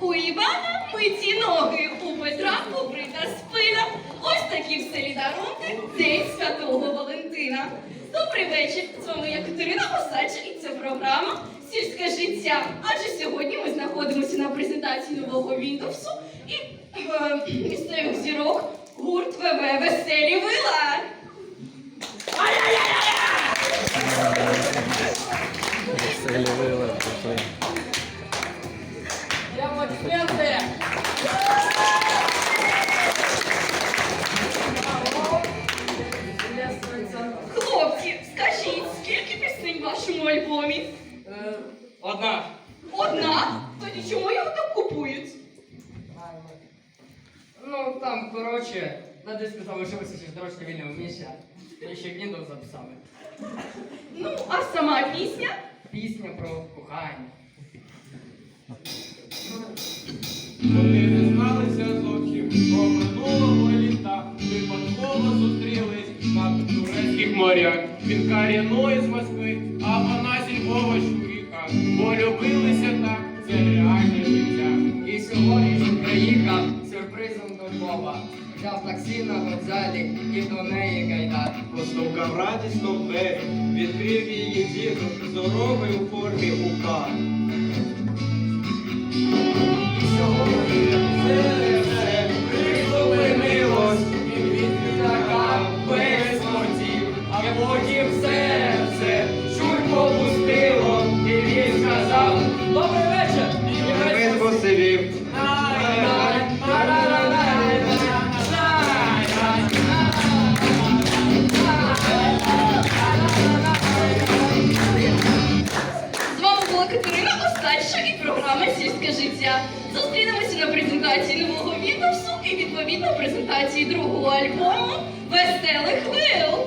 У Івана миті ноги, у Петра покрита спина. Ось такі в селі дарунки День Святого Валентина. Добрий вечір. З вами я Катерина Осадча і це програма Сільське життя. Адже сьогодні ми знаходимося на презентації нового Віндовсу і е, місцевих зірок. гурт ВВ Веселі Вила. Веселі вила пішли. Аплодисменты! Приветствуется. Хлопці, скажіть, скільки пісень в вашому альбомі? Э, Одна. Одна? Тоді чому його так купують? Ну, там, коротше, На диску залишилося ще трошки вільного місця. Ми ще Windows записали. Ну, а сама пісня? Пісня про кохання. Вони не зналися зовсім про минулого літа. Випадково зустрілись на турецьких морях. Він каряної з Москви, а вона зі Львова чоловіка. Полюбилися так, це реальне життя. І сьогодні до Львова. Взяв таксі на вокзалі і до неї гайда. Постукав радісно в двері, відкрив її дід, здоровий у формі ука. Остача і програма Сільське життя. Зустрінемося на презентації нового відео і відповідно презентації другого альбому Веселих Вил.